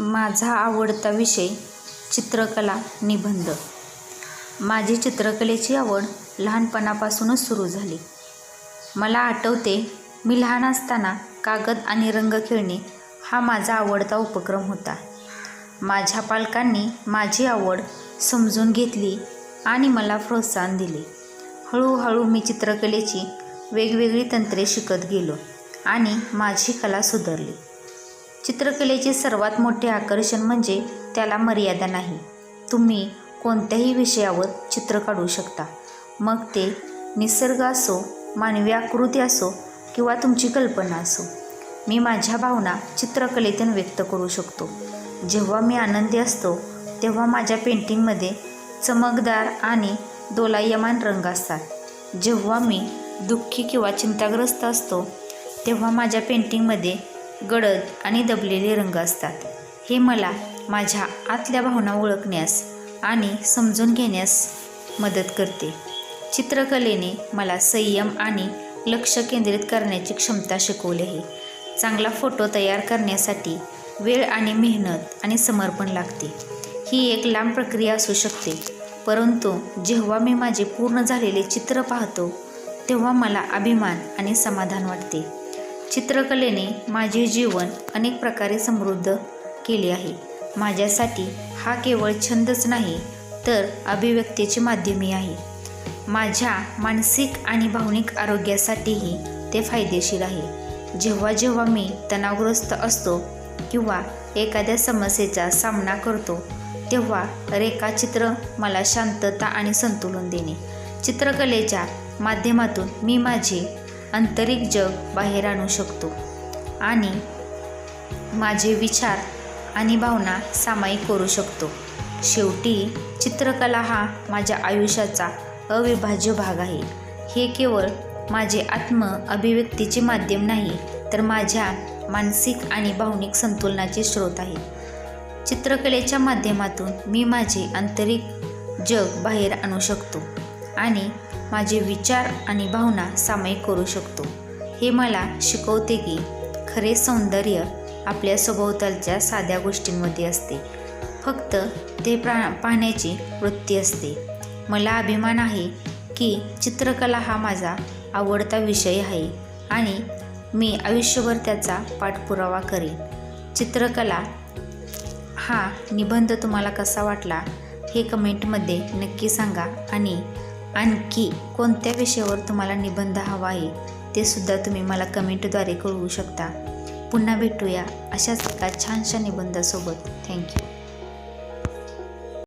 माझा आवडता विषय चित्रकला निबंध. माझी चित्रकलेची आवड लहानपणापासूनच सुरू झाली. मला आठवते मी लहान असताना कागद आणि रंग खेळणे हा माझा आवडता उपक्रम होता. माझ्या पालकांनी माझी आवड समजून घेतली आणि मला प्रोत्साहन दिले. हळूहळू मी चित्रकलेची वेगवेगळी तंत्रे शिकत गेलो आणि माझी कला सुधारली. चित्रकलेचे सर्वात मोठे आकर्षण म्हणजे त्याला मर्यादा नाही. तुम्ही कोणत्याही विषयावर चित्र काढू शकता. मग ते निसर्ग असो मानवी आकृती असो किंवा तुमची कल्पना असो. मी माझ्या भावना चित्रकलेतून व्यक्त करू शकतो. जेव्हा मी आनंदी असतो तेव्हा माझ्या पेंटिंगमध्ये चमकदार आणि दोलायमान रंग असतात. जेव्हा मी दुःखी किंवा चिंताग्रस्त असतो तेव्हा माझ्या पेंटिंगमध्ये गडद आणि दबलेले रंग असतात. हे मला माझ्या आतल्या भावना ओळखण्यास आणि समजून घेण्यास मदत करते. चित्रकलेने मला संयम आणि लक्ष केंद्रित करण्याची क्षमता शिकवली आहे चांगला फोटो तयार करण्यासाठी वेळ आणि मेहनत आणि समर्पण लागते. ही एक लांब प्रक्रिया असू शकते परंतु जेव्हा मी माझे पूर्ण झालेले चित्र पाहतो तेव्हा मला अभिमान आणि समाधान वाटते. चित्रकलेने माझे जीवन अनेक प्रकारे समृद्ध केले आहे. माझ्यासाठी हा केवळ छंदच नाही तर अभिव्यक्तीचे माध्यमही आहे. माझ्या मानसिक आणि भावनिक आरोग्यासाठीही ते फायदेशीर आहे. जेव्हा जेव्हा मी तणावग्रस्त असतो किंवा एखाद्या समस्येचा सामना करतो तेव्हा रेखाचित्र मला शांतता आणि संतुलन देणे. चित्रकलेच्या माध्यमातून मी माझे आंतरिक जग बाहेर आणू शकतो. आणि माझे विचार आणि भावना सामायिक करू शकतो. शेवटी चित्रकला हा माझ्या आयुष्याचा अविभाज्य भाग आहे. हे केवळ माझे आत्म अभिव्यक्तीचे माध्यम नाही तर माझ्या मानसिक आणि भावनिक संतुलनाचे स्रोत आहे. चित्रकलेच्या माध्यमातून मी माझे आंतरिक जग बाहेर आणू शकतो. आणि माझे विचार आणि भावना सामायिक करू शकतो. हे मला शिकवते की खरे सौंदर्य आपल्या सभोवतालच्या साध्या गोष्टींमध्ये असते. फक्त ते प्रा पाहण्याची वृत्ती असते. मला अभिमान आहे की चित्रकला हा माझा आवडता विषय आहे आणि मी आयुष्यभर त्याचा पाठपुरावा करेन. चित्रकला हा निबंध तुम्हाला कसा वाटला हे कमेंटमध्ये नक्की सांगा आणि आणखी कोणत्या विषयावर तुम्हाला निबंध हवा आहे ते सुद्धा तुम्ही मला कमेंटद्वारे कळवू शकता. पुन्हा भेटूया अशाच एका छानशा निबंधासोबत. थँक्यू